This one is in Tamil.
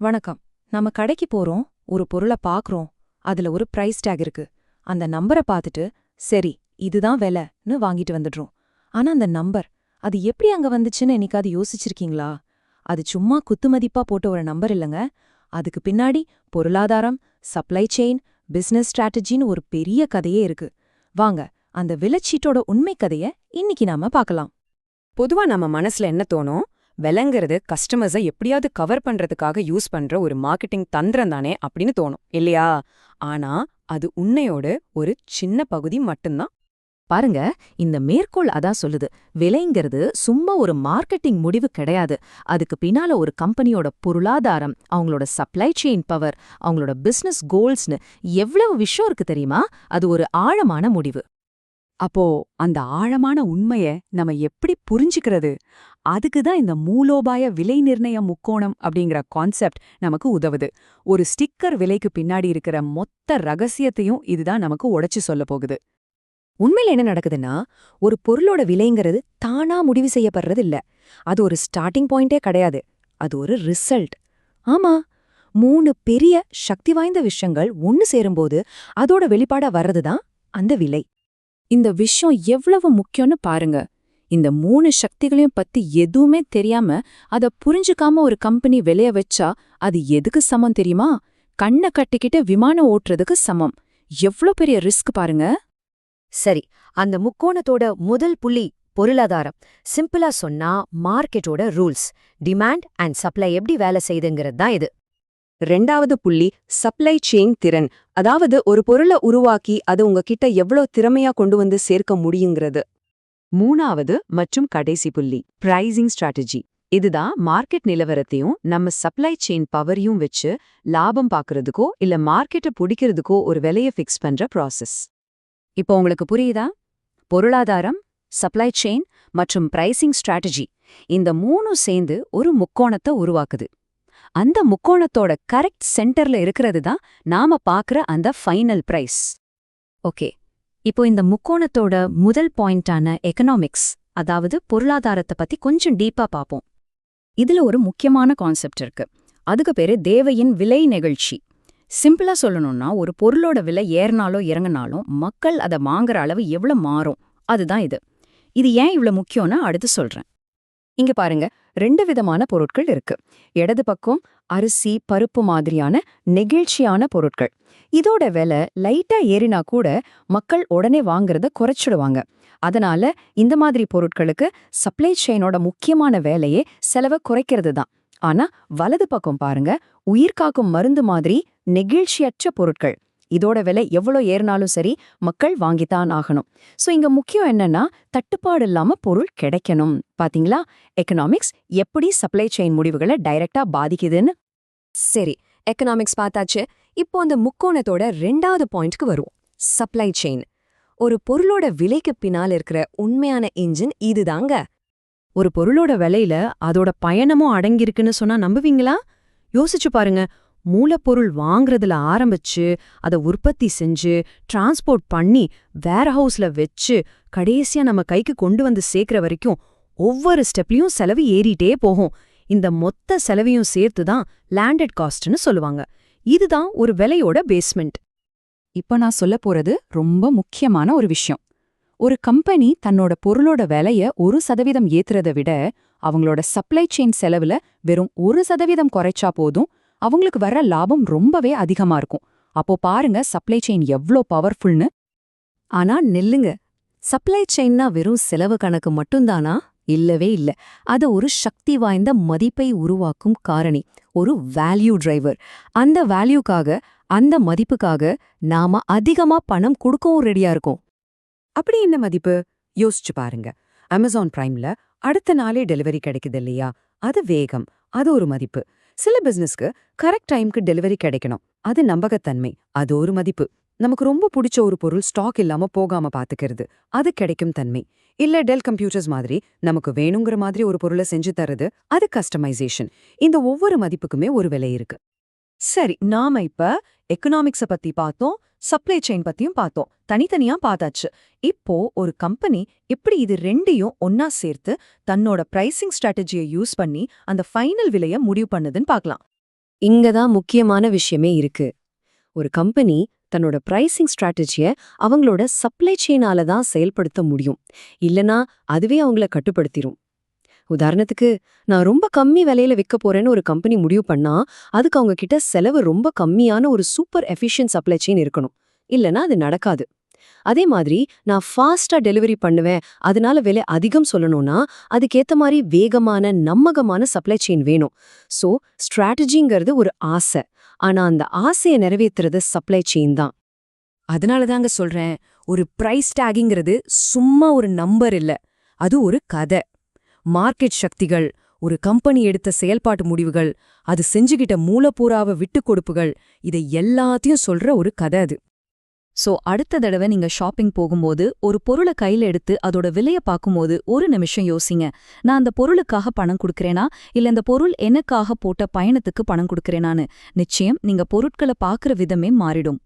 வணக்கம். நம்ம கடைக்கு போறோம் ஒரு பொருளை பாக்குறோம் அதுல ஒரு பிரைஸ் டேக் இருக்கு. அந்த நம்பரை பார்த்துட்டு சரி இதுதான் விலைன்னு வாங்கிட்டு வந்துடுறோம். ஆனா அந்த நம்பர் அது எப்படி அங்க வந்துச்சுன்னு என்னைக்காவது யோசிச்சிருக்கீங்களா? அது சும்மா குத்துமதிப்பா போட்ட ஒரு நம்பர் இல்லைங்க. அதுக்கு பின்னாடி பொருளாதாரம் சப்ளை செயின் பிசினஸ் ஸ்ட்ராட்டஜின்னு ஒரு பெரிய கதையே இருக்கு. வாங்க அந்த விலைச்சீட்டோட உண்மை கதைய இன்னைக்கு நாம பார்க்கலாம். பொதுவா நம்ம மனசுல என்ன தோணும்? விலைங்கிறது கஸ்டமர்ஸை எப்படியாவது கவர் பண்றதுக்காக யூஸ் பண்ற ஒரு மார்க்கெட்டிங் தந்திரம் தானே அப்படின்னு தோணும் இல்லையா? ஆனா அது உண்மையோட ஒரு சின்ன பகுதி மட்டும்தான். பாருங்க இந்த மேற்கோள் அதான் சொல்லுது விலைங்கிறது சும்மா ஒரு மார்க்கெட்டிங் முடிவு கிடையாது. அதுக்கு பின்னால ஒரு கம்பெனியோட பொருளாதாரம் அவங்களோட சப்ளை செயின் பவர் அவங்களோட பிசினஸ் கோல்ஸ்னு எவ்வளவு விஷயம் இருக்கு தெரியுமா? அது ஒரு ஆழமான முடிவு. அப்போ அந்த ஆழமான உண்மைய நம்ம எப்படி புரிஞ்சுக்கிறது? அதுக்கு தான் இந்த மூலோபாய விலை நிர்ணய முக்கோணம் அப்படிங்கிற கான்செப்ட் நமக்கு உதவுது. ஒரு ஸ்டிக்கர் விலைக்கு பின்னாடி இருக்கிற மொத்த ரகசியத்தையும் இதுதான் நமக்கு உடைச்சு சொல்ல போகுது. உண்மையில என்ன நடக்குதுன்னா ஒரு பொருளோட விலைங்கிறது தானா முடிவு செய்யப்படுறது இல்ல. அது ஒரு ஸ்டார்டிங் பாயிண்டே கிடையாது. அது ஒரு ரிசல்ட் ஆமா மூணு பெரிய சக்தி வாய்ந்த விஷயங்கள் ஒன்னு சேரும்போது அதோட வெளிப்பாடா வர்றதுதான் அந்த விலை. இந்த விஷயம் எவ்வளவு முக்கியம்னு பாருங்க. இந்த மூணு சக்திகளையும் பத்தி எதுவுமே தெரியாம அத புரிஞ்சுக்காம ஒரு கம்பெனி விளைய வச்சா அது எதுக்கு சமம் தெரியுமா? கண்ணை கட்டிக்கிட்டு விமானம் ஓட்டுறதுக்கு சமம். எவ்ளோ பெரிய ரிஸ்க் பாருங்க. சரி அந்த முக்கோணத்தோட முதல் புள்ளி பொருளாதாரம். சிம்பிளா சொன்னா மார்க்கெட்டோட ரூல்ஸ் டிமாண்ட் அண்ட் சப்ளை எப்படி வேலை செய்யுதுங்கிறது தான் இது. ரெண்டாவது புள்ளி சப்ளை செயின் திறன். அதாவது ஒரு பொருளை உருவாக்கி அது உங்ககிட்ட எவ்வளோ திறமையா கொண்டு வந்து சேர்க்க முடியுங்கிறது. மூணாவது மற்றும் கடைசி புள்ளி பிரைசிங் ஸ்ட்ராட்டஜி இதுதான் மார்க்கெட் நிலவரத்தையும் நம்ம சப்ளை செயின் பவரையும் வச்சு லாபம் பார்க்கறதுக்கோ இல்ல மார்க்கெட்டை பிடிக்கிறதுக்கோ ஒரு விலையை ஃபிக்ஸ் பண்ற ப்ராசஸ் இப்போ உங்களுக்கு புரியுதா? பொருளாதாரம் சப்ளை செயின் மற்றும் பிரைசிங் ஸ்ட்ராட்டஜி இந்த மூணும் சேர்ந்து ஒரு முக்கோணத்தை உருவாக்குது. அந்த முக்கோணத்தோட கரெக்ட் சென்டர்ல இருக்கிறது தான் நாம பாக்குற அந்த ஃபைனல் பிரைஸ் ஓகே இப்போ இந்த முக்கோணத்தோட முதல் பாயிண்டான எக்கனாமிக்ஸ் அதாவது பொருளாதாரத்தை பத்தி கொஞ்சம் டீப்பா பாப்போம் இதுல ஒரு முக்கியமான கான்செப்ட் இருக்கு. அதுக்கு பேரு தேவையின் விலை நிகழ்ச்சி. சிம்பிளா சொல்லணும்னா ஒரு பொருளோட விலை ஏறினாலோ இறங்கினாலும் மக்கள் அதை வாங்குற அளவு எவ்வளவு மாறும். அதுதான் இது. இது ஏன் இவ்வளவு முக்கியம்னு அடுத்து சொல்றேன். இங்க பாருங்க ரெண்டு விதமான பொருட்கள் இருக்கு. இடது பக்கம் அரிசி பருப்பு மாதிரியான நெகிழ்ச்சியான பொருட்கள். இதோட விலை லைட்டா ஏறினா கூட மக்கள் உடனே வாங்குறத குறைச்சிடுவாங்க. அதனால இந்த மாதிரி பொருட்களுக்கு சப்ளை செயினோட முக்கியமான வேலையே செலவை குறைக்கிறது தான். ஆனா வலது பக்கம் பாருங்க உயிர்காக்கும் மருந்து மாதிரி நெகிழ்ச்சியற்ற பொருட்கள். இதோட விலை எவ்வளோ ஏறினாலும் சரி மக்கள் வாங்கித்தான் ஆகணும். சோ இங்க முக்கியம் என்னன்னா தட்டுப்பாடு இல்லாம பொருள் கிடைக்கணும். பாத்தீங்களா? எக்கனாமிக்ஸ் எப்படி சப்ளை செயின் முடிவுகளை டைரக்டா பாதிக்குதுன்னு? சரி எக்கனாமிக்ஸ் பார்த்தாச்சு. இப்போ அந்த முக்கோணத்தோட ரெண்டாவது பாயிண்ட்க்கு வருவோம். சப்ளை செயின் ஒரு பொருளோட விலைக்கு பின்னால் இருக்கிற உண்மையான இன்ஜின் இதுதாங்க. ஒரு பொருளோட விலையில அதோட பயணமும் அடங்கியிருக்குன்னு சொன்னா நம்புவீங்களா? யோசிச்சு பாருங்க. மூலப்பொருள் வாங்குறதுல ஆரம்பிச்சு அதை உற்பத்தி செஞ்சு டிரான்ஸ்போர்ட் பண்ணி வேர் ஹவுஸ்ல வச்சு கடைசியா நம்ம கைக்கு கொண்டு வந்து சேர்க்கிற வரைக்கும் ஒவ்வொரு ஸ்டெப்லயும் செலவு ஏறிட்டே போகும். இந்த மொத்த செலவையும் சேர்த்து தான் லேண்டட் காஸ்ட்னு சொல்லுவாங்க. இதுதான் ஒரு விலையோட பேஸ்மெண்ட் இப்ப நான் சொல்ல போறது ரொம்ப முக்கியமான ஒரு விஷயம். ஒரு கம்பெனி தன்னோட பொருளோட விலைய ஒரு சதவீதம் ஏத்துறதை விட அவங்களோட சப்ளை செயின் செலவுல வெறும் ஒரு சதவீதம் குறைச்சா போதும் அவங்களுக்கு வர்ற லாபம் ரொம்பவே அதிகமா இருக்கும். அப்போ பாருங்க சப்ளை செயின் எவ்ளோ பவர்ஃபுல்னு ஆனா நெல்லுங்க. சப்ளை செயின்னா வெறும் செலவு கணக்கு மட்டும்தானா? இல்லவே இல்ல. அது ஒரு சக்தி வாய்ந்த மதிப்பை உருவாக்கும் காரணி ஒரு வேல்யூ டிரைவர் அந்த வேல்யூக்காக அந்த மதிப்புக்காக நாம அதிகமா பணம் கொடுக்கவும் ரெடியா இருக்கோம். அப்படி என்ன மதிப்பு? யோசிச்சு பாருங்க. அமேசான் பிரைம்ல அடுத்த நாளே டெலிவரி கிடைக்குது இல்லையா? அது வேகம். அது ஒரு மதிப்பு. சில பிசினஸ்க்கு கரெக்ட் டைம்க்கு டெலிவரி கிடைக்கணும். அது நம்பகத்தன்மை அது ஒரு மதிப்பு. நமக்கு ரொம்ப பிடிச்ச ஒரு பொருள் ஸ்டாக் இல்லாம போகாம பாத்துக்கிறது. அது கிடைக்கும் தன்மை. இல்ல டெல் கம்ப்யூட்டர்ஸ் மாதிரி நமக்கு வேணுங்கிற மாதிரி ஒரு பொருளை செஞ்சு தரது அது கஸ்டமைசேஷன் இந்த ஒவ்வொரு மதிப்புக்குமே ஒரு விலை இருக்கு. சரி நாம இப்ப எக்கனாமிக்ஸ பத்தி பார்த்தோம் சப்ளை செயின் பத்தியும் பார்த்தோம் தனித்தனியா பார்த்தாச்சு. இப்போ ஒரு கம்பெனி எப்படி இது ரெண்டையும் ஒன்னா சேர்த்து தன்னோட பிரைசிங் ஸ்ட்ராட்டஜியை யூஸ் பண்ணி அந்த ஃபைனல் விலைய முடிவு பண்ணுதுன்னு பார்க்கலாம். இங்க தான் முக்கியமான விஷயமே இருக்கு. ஒரு கம்பெனி தன்னோட பிரைசிங் ஸ்ட்ராட்டஜிய அவங்களோட சப்ளை செயினால தான் செயல்படுத்த முடியும். இல்லனா அதுவே அவங்கள கட்டுப்படுத்திரும். உதாரணத்துக்கு நான் ரொம்ப கம்மி விலையில விற்க போறேன்னு ஒரு கம்பெனி முடிவு பண்ணா அதுக்கு அவங்க கிட்ட செலவு ரொம்ப கம்மியான ஒரு சூப்பர் எஃபிஷியன்ட் சப்ளை செயின் இருக்கணும். இல்லனா அது நடக்காது. அதே மாதிரி நான் ஃபாஸ்டா டெலிவரி பண்ணுவேன் அதனால விலை அதிகம் சொல்லணும்னா அதுக்கேத்த மாதிரி வேகமான நம்பகமான சப்ளை செயின் வேணும். சோ ஸ்ட்ராட்டஜிங்கிறது ஒரு ஆசை. ஆனா அந்த ஆசையை நிறைவேத்துறது சப்ளை செயின் தான். அதனால தாங்க சொல்றேன் ஒரு பிரைஸ் டேகிங்கிறது சும்மா ஒரு நம்பர் இல்ல அது ஒரு கதை. மார்க்கெட் சக்திகள் ஒரு கம்பெனி எடுத்த செயல்பாட்டு முடிவுகள் அது செஞ்சுகிட்ட மூலப்பூராவ விட்டுக் கொடுப்புகள் இதை எல்லாத்தையும் சொல்ற ஒரு கதை அது. சோ அடுத்த தடவை நீங்க ஷாப்பிங் போகும்போது ஒரு பொருளை கையில எடுத்து அதோட விலைய பார்க்கும்போது ஒரு நிமிஷம் யோசிங்க. நான் அந்த பொருளுக்காக பணம் கொடுக்கறேனா? இல்ல இந்த பொருள் எனக்காக போட்ட பயணத்துக்கு பணம் கொடுக்கறேனான்னு. நிச்சயம் நீங்க பொருட்களை பார்க்குற விதமே மாறிடும்.